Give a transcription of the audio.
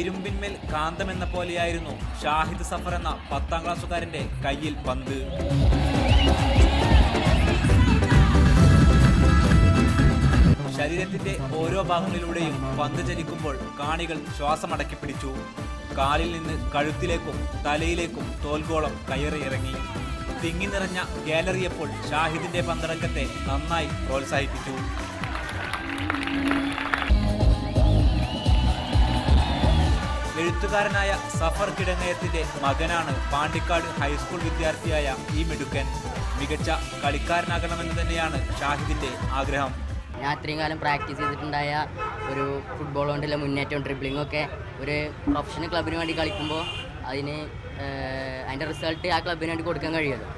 ഇരുമ്പിന്മേൽ കാന്തമെന്ന പോലെയായിരുന്നു ഷാഹിദ് സഫർ എന്ന പത്താം ക്ലാസ്സുകാരന്റെ കയ്യിൽ പന്ത്. ശരീരത്തിന്റെ ഓരോ ഭാഗങ്ങളിലൂടെയും പന്ത് ചലിക്കുമ്പോൾ കാണികൾ ശ്വാസമടക്കി പിടിച്ചു. കാലിൽ നിന്ന് കഴുത്തിലേക്കും തലയിലേക്കും തോൽഗോളം കയറി ഇറങ്ങി. തിങ്ങി നിറഞ്ഞ ഗാലറിയപ്പോൾ ഷാഹിദിന്റെ പന്തടക്കത്തെ നന്നായി പ്രോത്സാഹിപ്പിച്ചു. എഴുത്തുകാരനായ സഫർ കിടങ്ങയത്തിന്റെ മകനാണ് പാണ്ടിക്കാട് ഹൈസ്കൂൾ വിദ്യാർത്ഥിയായ ഈ മിടുക്കൻ. മികച്ച കളിക്കാരനാകണമെന്ന് തന്നെയാണ് ഷാഹിദിന്റെ ആഗ്രഹം. ഞാൻ അത്രയും കാലം പ്രാക്ടീസ് ചെയ്തിട്ടുണ്ടായ ഒരു ഫുട്ബോൾ കൊണ്ടുള്ള മുന്നേറ്റവും ഡ്രിബ്ലിങ്ങും ഒക്കെ ഒരു പ്രൊഫഷണൽ ക്ലബിന് വേണ്ടി കളിക്കുമ്പോൾ അതിന് അതിന്റെ റിസൾട്ട് ആ ക്ലബിന് വേണ്ടി കൊടുക്കാൻ കഴിയുമല്ലോ